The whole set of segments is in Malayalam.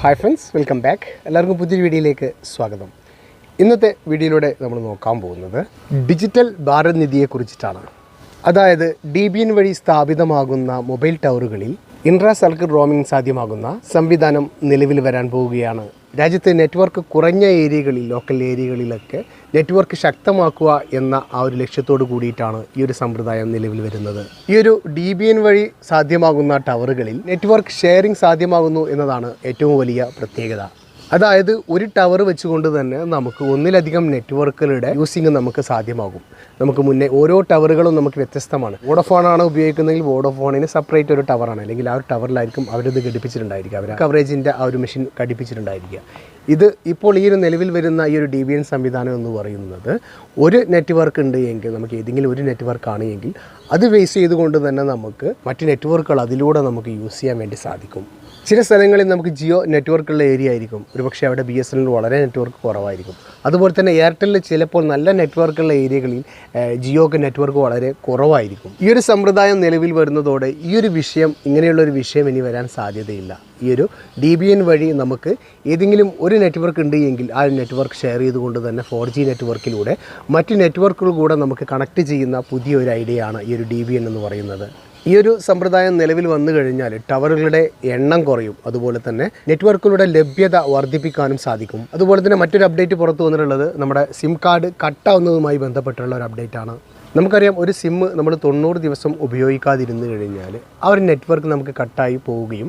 ഹായ് ഫ്രണ്ട്സ് വെൽക്കം ബാക്ക് എല്ലാവർക്കും പുതിയൊരു വീഡിയോയിലേക്ക് സ്വാഗതം. ഇന്നത്തെ വീഡിയോയിലൂടെ നമ്മൾ നോക്കാൻ പോകുന്നത് ഡിജിറ്റൽ ഭാരത് നിധിയെ കുറിച്ചിട്ടാണ് അതായത് ഡി ബി എൻ വഴി സ്ഥാപിതമാകുന്ന മൊബൈൽ ടവറുകളിൽ ഇൻട്രാ സർക്കിൾ റോമിംഗ് സാധ്യമാകുന്ന സംവിധാനം നിലവിൽ വരാൻ പോവുകയാണ് രാജ്യത്തെ നെറ്റ്വർക്ക് കുറഞ്ഞ ഏരിയകളിൽ ലോക്കൽ ഏരിയകളിലൊക്കെ നെറ്റ്വർക്ക് ശക്തമാക്കുക എന്ന ആ ഒരു ലക്ഷ്യത്തോട് കൂടിയിട്ടാണ് ഈ ഒരു സമ്പ്രദായം നിലവിൽ വരുന്നത്. ഈ ഒരു ഡി ബി എൻ വഴി സാധ്യമാകുന്ന ടവറുകളിൽ നെറ്റ്വർക്ക് ഷെയറിംഗ് സാധ്യമാകുന്നു എന്നതാണ് ഏറ്റവും വലിയ പ്രത്യേകത. അതായത് ഒരു ടവർ വെച്ചുകൊണ്ട് തന്നെ നമുക്ക് ഒന്നിലധികം നെറ്റ്വർക്കുകളുടെ യൂസിങ് നമുക്ക് സാധ്യമാകും. നമുക്ക് മുന്നേ ഓരോ ടവറുകളും നമുക്ക് വ്യത്യസ്തമാണ്. വോഡോഫോൺ ആണ് ഉപയോഗിക്കുന്നതെങ്കിൽ വോഡോഫോണിന് സെപ്പറേറ്റ് ഒരു ടവറാണ്. അല്ലെങ്കിൽ ആ ഒരു ടവറിലായിരിക്കും അവരത് ഘടിപ്പിച്ചിട്ടുണ്ടായിരിക്കുക. അവർ കവറേജിന്റെ ആ ഒരു മെഷീൻ ഘടിപ്പിച്ചിട്ടുണ്ടായിരിക്കുക. ഇത് ഇപ്പോൾ ഈ ഒരു നിലവിൽ വരുന്ന ഈ ഒരു ഡി ബി എൻ സംവിധാനം എന്ന് പറയുന്നത് ഒരു നെറ്റ്വർക്ക് ഉണ്ട് എങ്കിൽ നമുക്ക് ഏതെങ്കിലും ഒരു നെറ്റ്വർക്ക് ആണ് എങ്കിൽ അത് ബേസ് ചെയ്തുകൊണ്ട് തന്നെ നമുക്ക് മറ്റ് നെറ്റ്വർക്കുകൾ അതിലൂടെ നമുക്ക് യൂസ് ചെയ്യാൻ വേണ്ടി സാധിക്കും. ചില സ്ഥലങ്ങളിൽ നമുക്ക് ജിയോ നെറ്റ്വർക്കുള്ള ഏരിയ ആയിരിക്കും. ഒരുപക്ഷെ അവിടെ ബി എസ് എൻ വളരെ നെറ്റ്വർക്ക് കുറവായിരിക്കും. അതുപോലെ തന്നെ എയർടെല്ലിൽ ചിലപ്പോൾ നല്ല നെറ്റ്വർക്കുള്ള ഏരിയകളിൽ ജിയോക്ക് നെറ്റ്വർക്ക് വളരെ കുറവായിരിക്കും. ഈ ഒരു സമ്പ്രദായം നിലവിൽ വരുന്നതോടെ ഈ ഒരു വിഷയം ഇങ്ങനെയുള്ള ഒരു വിഷയം ഇനി വരാൻ സാധ്യതയില്ല. ഈ ഒരു ഡി ബി എൻ വഴി നമുക്ക് ഏതെങ്കിലും ഒരു നെറ്റ്വർക്ക് ഉണ്ട് എങ്കിൽ ആ നെറ്റ്വർക്ക് ഷെയർ ചെയ്തുകൊണ്ട് തന്നെ ഫോർ ജി നെറ്റ്വർക്കിലൂടെ മറ്റ് നെറ്റ്വർക്കുകൾ കൂടെ നമുക്ക് കണക്ട് ചെയ്യുന്ന പുതിയൊരു ഐഡിയയാണ് ഈ ഒരു ഡി ബി എൻ എന്ന് പറയുന്നത്. ഈ ഒരു സമ്പ്രദായം നിലവിൽ വന്നു കഴിഞ്ഞാൽ ടവറുകളുടെ എണ്ണം കുറയും. അതുപോലെ തന്നെ നെറ്റ്വർക്കുകളുടെ ലഭ്യത വർദ്ധിപ്പിക്കാനും സാധിക്കും. അതുപോലെ തന്നെ മറ്റൊരു അപ്ഡേറ്റ് പുറത്തു വന്നിട്ടുള്ളത് നമ്മുടെ സിം കാർഡ് കട്ടാവുന്നതുമായി ബന്ധപ്പെട്ടുള്ള ഒരു അപ്ഡേറ്റ് ആണ്. നമുക്കറിയാം ഒരു സിം നമ്മൾ തൊണ്ണൂറ് ദിവസം ഉപയോഗിക്കാതിരുന്ന് കഴിഞ്ഞാൽ ആ ഒരു നെറ്റ്വർക്ക് നമുക്ക് കട്ടായി പോവുകയും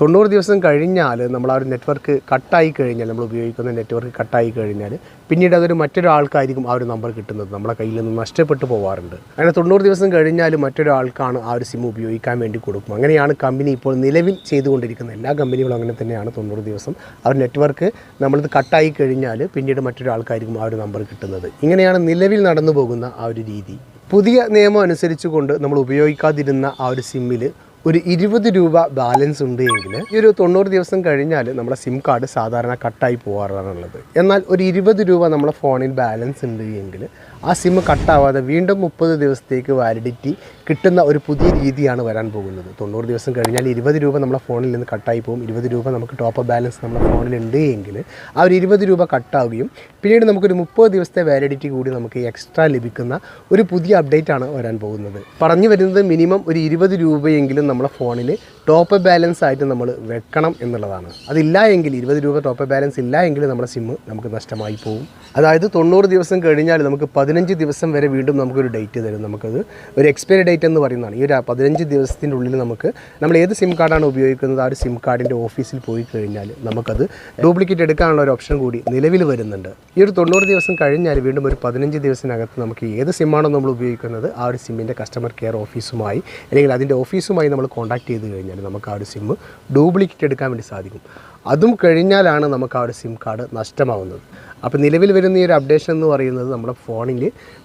തൊണ്ണൂറ് ദിവസം കഴിഞ്ഞാൽ നമ്മൾ ആ ഒരു നെറ്റ്വർക്ക് കട്ടായി കഴിഞ്ഞാൽ നമ്മൾ ഉപയോഗിക്കുന്ന നെറ്റ്വർക്ക് കട്ടായി കഴിഞ്ഞാൽ പിന്നീട് അതൊരു മറ്റൊരാൾക്കായിരിക്കും ആ ഒരു നമ്പർ കിട്ടുന്നത് നമ്മളെ കയ്യിൽ നിന്ന് നഷ്ടപ്പെട്ടു പോവാറുണ്ട്. അങ്ങനെ തൊണ്ണൂറ് ദിവസം കഴിഞ്ഞാൽ മറ്റൊരാൾക്കാണ് ആ ഒരു സിം ഉപയോഗിക്കാൻ വേണ്ടി കൊടുക്കും. അങ്ങനെയാണ് കമ്പനി ഇപ്പോൾ നിലവിൽ ചെയ്തുകൊണ്ടിരിക്കുന്നത് എല്ലാ കമ്പനികളും അങ്ങനെ തന്നെയാണ് തൊണ്ണൂറ് ദിവസം ആ ഒരു നെറ്റ്വർക്ക് നമ്മളിത് കട്ടായി കഴിഞ്ഞാൽ പിന്നീട് മറ്റൊരാൾക്കായിരിക്കും ആ ഒരു നമ്പർ കിട്ടുന്നത്. ഇങ്ങനെയാണ് നിലവിൽ നടന്നു പോകുന്ന ആ ഒരു രീതി. പുതിയ നിയമം അനുസരിച്ചുകൊണ്ട് നമ്മൾ ഉപയോഗിക്കാതിരുന്ന ആ ഒരു സിമ്മിൽ ഒരു ഇരുപത് രൂപ ബാലൻസ് ഉണ്ട് എങ്കിൽ ഈ ഒരു തൊണ്ണൂറ് ദിവസം കഴിഞ്ഞാൽ നമ്മുടെ സിം കാർഡ് സാധാരണ കട്ടായി പോകാറാണുള്ളത് എന്നാൽ ഒരു ഇരുപത് രൂപ നമ്മുടെ ഫോണിൽ ബാലൻസ് ഉണ്ട് എങ്കിൽ ആ സിം കട്ടാവാതെ വീണ്ടും മുപ്പത് ദിവസത്തേക്ക് വാലിഡിറ്റി കിട്ടുന്ന ഒരു പുതിയ രീതിയാണ് വരാൻ പോകുന്നത്. തൊണ്ണൂറ് ദിവസം കഴിഞ്ഞാൽ ഇരുപത് രൂപ നമ്മുടെ ഫോണിൽ നിന്ന് കട്ടായി പോകും. ഇരുപത് രൂപ നമുക്ക് ടോപ്പ് ബാലൻസ് നമ്മുടെ ഫോണിൽ ഉണ്ട് എങ്കിൽ ആ ഒരു ഇരുപത് രൂപ കട്ടാവുകയും പിന്നീട് നമുക്കൊരു മുപ്പത് ദിവസത്തെ വാലിഡിറ്റി കൂടി നമുക്ക് എക്സ്ട്രാ ലഭിക്കുന്ന ഒരു പുതിയ അപ്ഡേറ്റ് ആണ് വരാൻ പോകുന്നത്. പറഞ്ഞു വരുന്നത് മിനിമം ഒരു ഇരുപത് രൂപയെങ്കിലും നമ്മുടെ ഫോണിൽ ടോപ്പ് ബാലൻസ് ആയിട്ട് നമ്മൾ വെക്കണം എന്നുള്ളതാണ്. അതില്ല എങ്കിൽ ഇരുപത് രൂപ ടോപ്പ് ബാലൻസ് ഇല്ല എങ്കിൽ നമ്മുടെ സിമ്മ് നമുക്ക് നഷ്ടമായി പോകും അതായത് തൊണ്ണൂറ് ദിവസം കഴിഞ്ഞാൽ നമുക്ക് പതിനഞ്ച് ദിവസം വരെ വീണ്ടും നമുക്കൊരു ഡേറ്റ് തരും. നമുക്കത് ഒരു എക്സ്പയറി ഡേറ്റ് എന്ന് പറയുന്നതാണ്. ഈ ഒരു പതിനഞ്ച് ദിവസത്തിന്റെ ഉള്ളിൽ നമുക്ക് നമ്മൾ ഏത് സിം കാർഡാണ് ഉപയോഗിക്കുന്നത് ആ ഒരു സിം കാർഡിന്റെ ഓഫീസിൽ പോയി കഴിഞ്ഞാൽ നമുക്കത് ഡ്യൂപ്ലിക്കേറ്റ് എടുക്കാനുള്ള ഒരു ഓപ്ഷൻ കൂടി നിലവിൽ വരുന്നുണ്ട്. ഈ ഒരു തൊണ്ണൂറ് ദിവസം കഴിഞ്ഞാൽ വീണ്ടും ഒരു പതിനഞ്ച് ദിവസത്തിനകത്ത് നമുക്ക് ഏത് സിമ്മാണോ നമ്മൾ ഉപയോഗിക്കുന്നത് ആ ഒരു സിമ്മിന്റെ കസ്റ്റമർ കെയർ ഓഫീസുമായി അല്ലെങ്കിൽ അതിന്റെ ഓഫീസുമായി നമ്മൾ കോൺടാക്ട് ചെയ്ത് കഴിഞ്ഞാൽ നമുക്ക് ആ ഒരു സിം ഡ്യൂപ്ലിക്കേറ്റ് എടുക്കാൻ വേണ്ടി സാധിക്കും. അതും കഴിഞ്ഞാലാണ് നമുക്ക് ആ ഒരു സിം കാർഡ് നഷ്ടമാവുന്നത്. അപ്പോൾ നിലവിൽ വരുന്ന ഈ ഒരു അപ്ഡേഷൻ എന്ന് പറയുന്നത് നമ്മുടെ ഫോണിൽ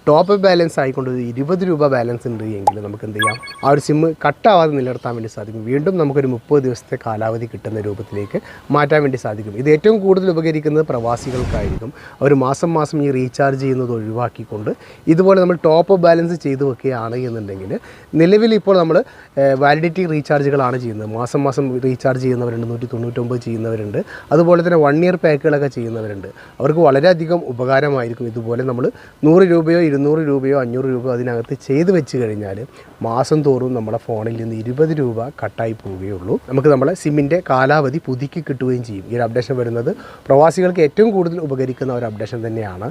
ടോപ്പ് അപ്പ് ബാലൻസ് ആയിക്കൊണ്ട് ഇരുപത് രൂപ ബാലൻസ് ഉണ്ട് എങ്കിൽ നമുക്ക് എന്ത് ചെയ്യാം? ആ ഒരു സിം കട്ടാവാതെ നിലനിർത്താൻ വേണ്ടി സാധിക്കും. വീണ്ടും നമുക്കൊരു മുപ്പത് ദിവസത്തെ കാലാവധി കിട്ടുന്ന രൂപത്തിലേക്ക് മാറ്റാൻ വേണ്ടി സാധിക്കും. ഇത് ഏറ്റവും കൂടുതൽ ഉപകരിക്കുന്നത് പ്രവാസികൾക്കായിരിക്കും. അവർ മാസം മാസം ഈ റീചാർജ് ചെയ്യുന്നത് ഒഴിവാക്കിക്കൊണ്ട് ഇതുപോലെ നമ്മൾ ടോപ്പ് ബാലൻസ് ചെയ്ത് വെക്കുകയാണ് എന്നുണ്ടെങ്കിൽ നിലവിൽ ഇപ്പോൾ നമ്മൾ വാലിഡിറ്റി റീചാർജുകളാണ് ചെയ്യുന്നത്. മാസം മാസം റീചാർജ് ചെയ്യുന്നവരുണ്ട് നൂറ്റി തൊണ്ണൂറ്റൊമ്പത് ചെയ്യുന്നവരുണ്ട്. അതുപോലെ തന്നെ വൺ ഇയർ പാക്കുകളൊക്കെ ചെയ്യുന്നവരുണ്ട്. അവർക്ക് വളരെയധികം ഉപകാരമായിരിക്കും ഇതുപോലെ നമ്മൾ നൂറ് രൂപയോ ഇരുന്നൂറ് രൂപയോ അഞ്ഞൂറ് രൂപയോ അതിനകത്ത് ചെയ്ത് വെച്ച് കഴിഞ്ഞാൽ മാസം തോറും നമ്മുടെ ഫോണിൽ നിന്ന് ഇരുപത് രൂപ കട്ടായി പോവുകയുള്ളൂ. നമുക്ക് നമ്മളെ സിമ്മിന്റെ കാലാവധി പുതുക്കി കിട്ടുകയും ചെയ്യും. ഈ ഒരു അപ്ഡേഷൻ വരുന്നത് പ്രവാസികൾക്ക് ഏറ്റവും കൂടുതൽ ഉപകരിക്കുന്ന ഒരു അപ്ഡേഷൻ തന്നെയാണ്